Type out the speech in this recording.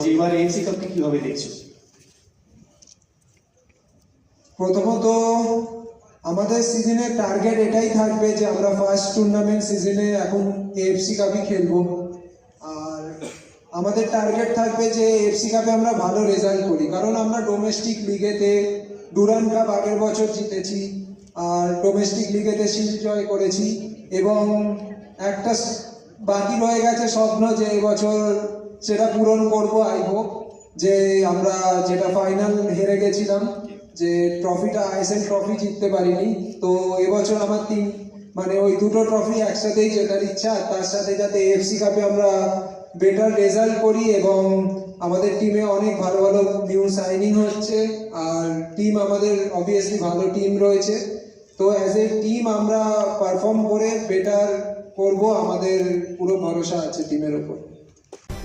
এবার এফসি কাপকে কীভাবে দেখছ? প্রথমত, আমাদের সিজনের টার্গেট এটাই থাকবে যে আমরা ফার্স্ট টুর্নামেন্ট সিজনে এখন এফসি কাপই খেলব। আর আমাদের টার্গেট থাকবে যে এফসি কাপে আমরা ভালো রেজাল্ট করি। কারণ আমরা ডোমেস্টিক লিগেতে ডুরান কাপ আগের বছর জিতেছি, আর ডোমেস্টিক লিগেতে শিল্ড জয় করেছি। এবং একটা বাকি রয়ে গেছে স্বপ্ন যে এবছর সেটা পূরণ করব আই হোপ যে আমরা যেটা ফাইনাল হেরে গেছিলাম, যে ট্রফিটা আইএসএল ট্রফি জিততে পারিনি। তো এবছর আমার তিন মানে ওই দুটো ট্রফি একসাথেই জেতার ইচ্ছা তার সাথে যাতে এফসি কাপে আমরা বেটার রেজাল্ট করি এবং আমাদের টিমে অনেক ভালো ভালো নিউ সাইনিং হচ্ছে, আর টিম আমাদের অবভিয়াসলি ভালো টিম রয়েছে। তো অ্যাজ এ টিম আমরা পারফর্ম করে বেটার করব, আমাদের পুরো ভরসা আছে টিমের ওপর